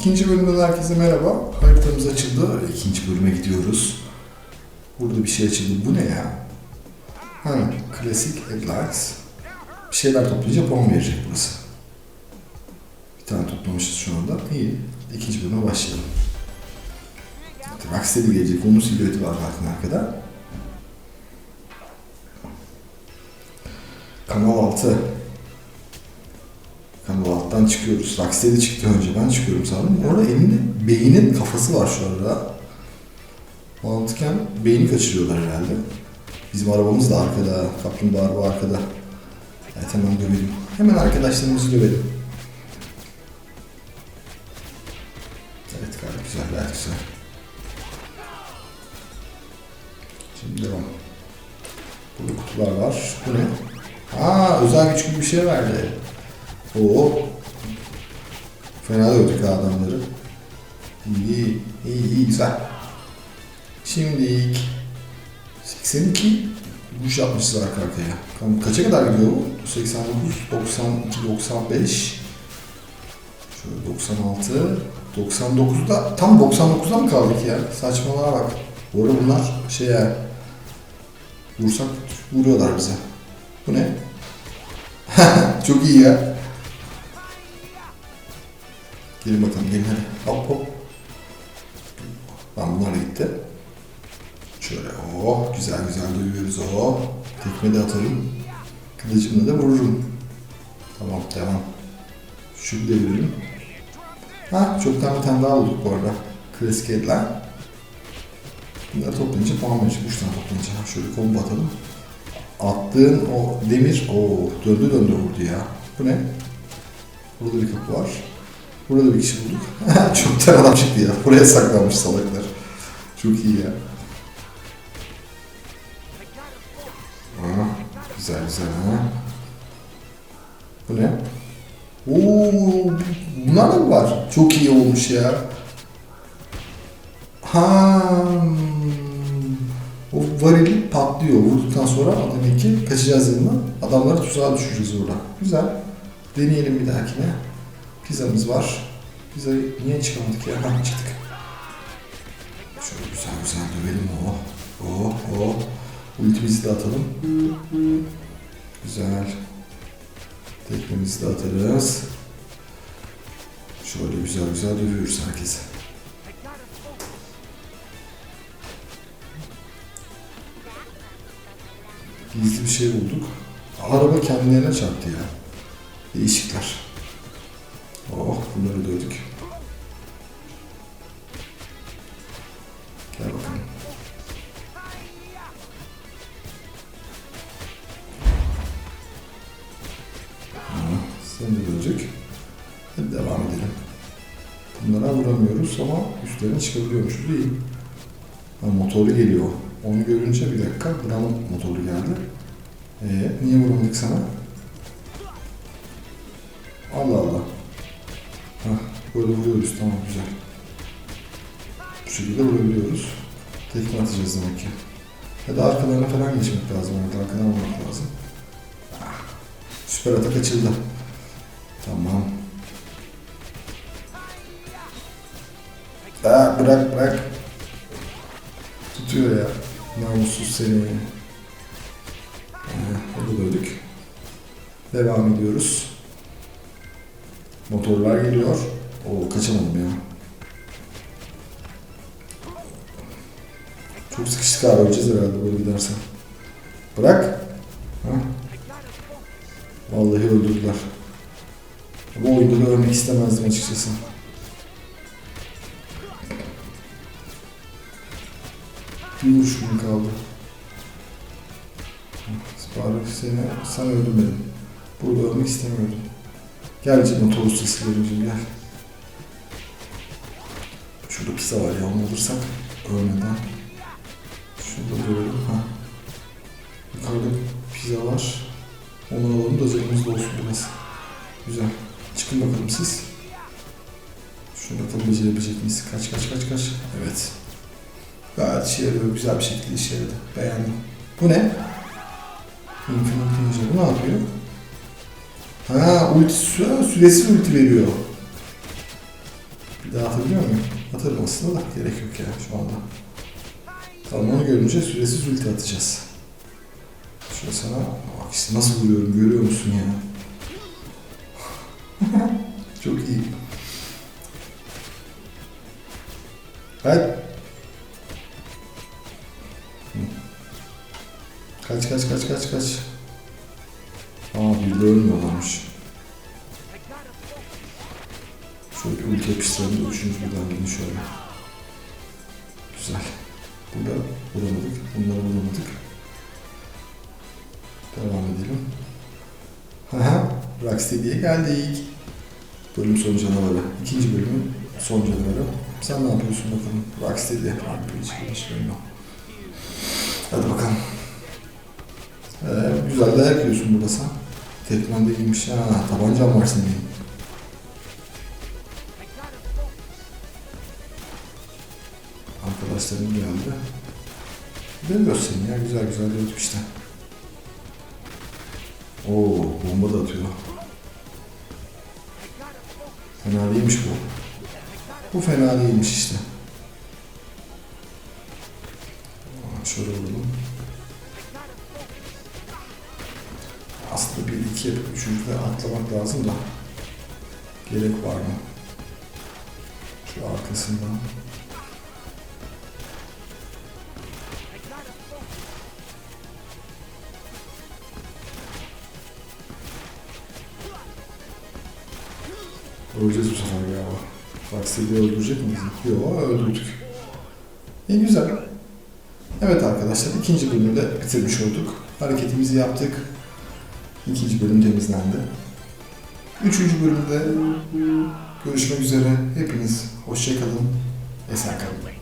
İkinci bölümden herkese merhaba. Haritamız açıldı. İkinci bölüme gidiyoruz. Burada bir şey açıldı. Bu ne ya? Ha, klasik headlights. Bir şeyler toplayınca puan verecek burası. Bir tane toplamışız şu anda. İyi. İkinci bölüme başlayalım. Evet, Rocksteady gelecek. Onun silüeti var zaten arkada. Kanal 6. Kanal alttan çıkıyoruz. Rocksteady çıktı önce. Ben çıkıyorum sanırım. Orada elinde beynin kafası var şu anda. Mantıken beyni kaçırıyorlar herhalde. Bizim arabamız da arkada. Kaplumbağa araba arkada. Evet hemen dövelim. Hemen arkadaşlarımızı dövelim. Evet gayet güzel, gayet güzel. Şimdi devam. Burada kutular var. Bu ne? Aa özel güç gibi bir şey verdi. Oo. Fena dövdük adamları. İyi, iyi, iyi, güzel. Şimdi 82 vuruş yapmışız arka arkaya. Tamam, Kaça kadar gidiyor bu? 89, 92, 95. Şöyle 96, 99'da tam 99'da mı kaldık ya? Saçmalığa bak. Bu arada bunlar şey ya. Vursak vuruyorlar bize. Bu ne? Çok iyi ya. Gelin bakalım gelin hadi. Hop hop. Lan bunlar gitti. Şöyle oh güzel güzel duyuyoruz oh. Tekme de atarım. Kılıcımla da vururum. Tamam devam. Şunu devirelim. Ha çoktan bir tane daha bulduk bu arada. Klasik headline. Bunları toplayınca puan verecek. Üç tane toplayınca. Şöyle combo atalım. Attığın o demir, o döndü döndü vurdu ya. Bu ne? Burada bir kapı var. Burada da bir kişi bulduk. Çok tane adam çıktı ya. Buraya saklanmış salaklar. Çok iyi ya. Aa, güzel güzel ha. Bu ne? Oo, bunlar da mı var? Çok iyi olmuş ya. Ha, o varil patlıyor. Vurduktan sonra demek ki kaçacağız yanından. Adamları tuzağa düşüreceğiz orada. Güzel. Deneyelim bir dahakine. Pizzamız var. Pizzayı niye çıkamadık ya? Ha çıktık. Şöyle güzel güzel dövelim. Oh. Oh. Oh. Ultimizi de atalım. Güzel. Tekmemizi de atarız. Şöyle güzel güzel dövüyoruz herkese. Gizli bir şey bulduk. Araba kendilerine çarptı ya. Değişikler. Bunları dövdük. Gel bakalım. Sen de dövecek. Hadi devam edelim. Bunlara vuramıyoruz ama üstlerine çıkabiliyormuşuz. İyi. Ha, motorlu geliyor. Onu görünce bir dakika. Buranın motorlu geldi. Ee, niye vuramadık sana? Allah Allah. Hah, böyle vuruyoruz. Tamam güzel. Bu şekilde vurabiliyoruz. Tekme atacağız demek ki. Ya da arkalarına falan geçmek lazım. Evet, arkadan vurmak lazım. Ah, süper atak açıldı. Tamam. Aa, bırak bırak. Tutuyor ya. Namussuz seni. Ee, onu böldük. Devam ediyoruz. Motorlar geliyor. Oo kaçamadım ya. Çok sıkıştık abi öleceğiz herhalde böyle gidersen. Bırak. Ha. Vallahi öldürdüler. Bu oyunda da ölmek istemezdim açıkçası. Bir vuruşum kaldı. Bari seni, sen öldürmedin. Burada ölmek istemiyordum. Gel canım toz seslerimcim gel. Şurada pizza var ya onu alırsak ölmeden. Şurada görelim ha. Yukarıda pizza var. Onu alalım da da olsun biraz. Güzel. Çıkın bakalım siz. Şunu bakalım becerebilecek miyiz? Kaç kaç kaç kaç. Evet. Gayet işe yarıyor. Güzel bir şekilde işe yaradı. Beğendim. Bu ne? Infinite Ninja. Bu ne yapıyor? Ha ulti sü- süresi ulti veriyor. Bir daha atabiliyor muyum? Atarım aslında da gerek yok ya şu anda. Tamam onu görünce süresiz ulti atacağız. Şöyle sana bak işte nasıl vuruyorum görüyor musun ya? Çok iyi. Hadi. Kaç kaç kaç kaç kaç. De ölmüyorlarmış. Şöyle ulti yapıştıralım da üçüncü daha gelin şöyle. Güzel. Burada vuramadık. Bunları vuramadık. Devam edelim. Haha. Rocksteady'ye geldik. Bölüm son canavarı. İkinci bölümün son canavarı. Sen ne yapıyorsun bakalım? Rocksteady. RPG hiç bilmiyorum. Hadi bakalım. Ee, güzel dayak yiyorsun burada sen. Tekman da giymiş. Ha, tabancam var senin. Arkadaşlarım geldi. Demiyoruz seni ya. Güzel güzel işte. Oo, bomba da atıyor. Fena değilmiş bu. Bu fena değilmiş işte. Şöyle vuralım. Aslında bir iki yapıp üçüncüde atlamak lazım da. Gerek var mı? Şu arkasından. Öleceğiz bu sefer galiba. Rocksteady'i öldürecek miyiz? Yok öldürdük. İyi güzel. Evet arkadaşlar ikinci bölümü de bitirmiş olduk. Hareketimizi yaptık. İkinci bölüm temizlendi. Üçüncü bölümde görüşmek üzere. Hepiniz hoşçakalın. Esen kalın.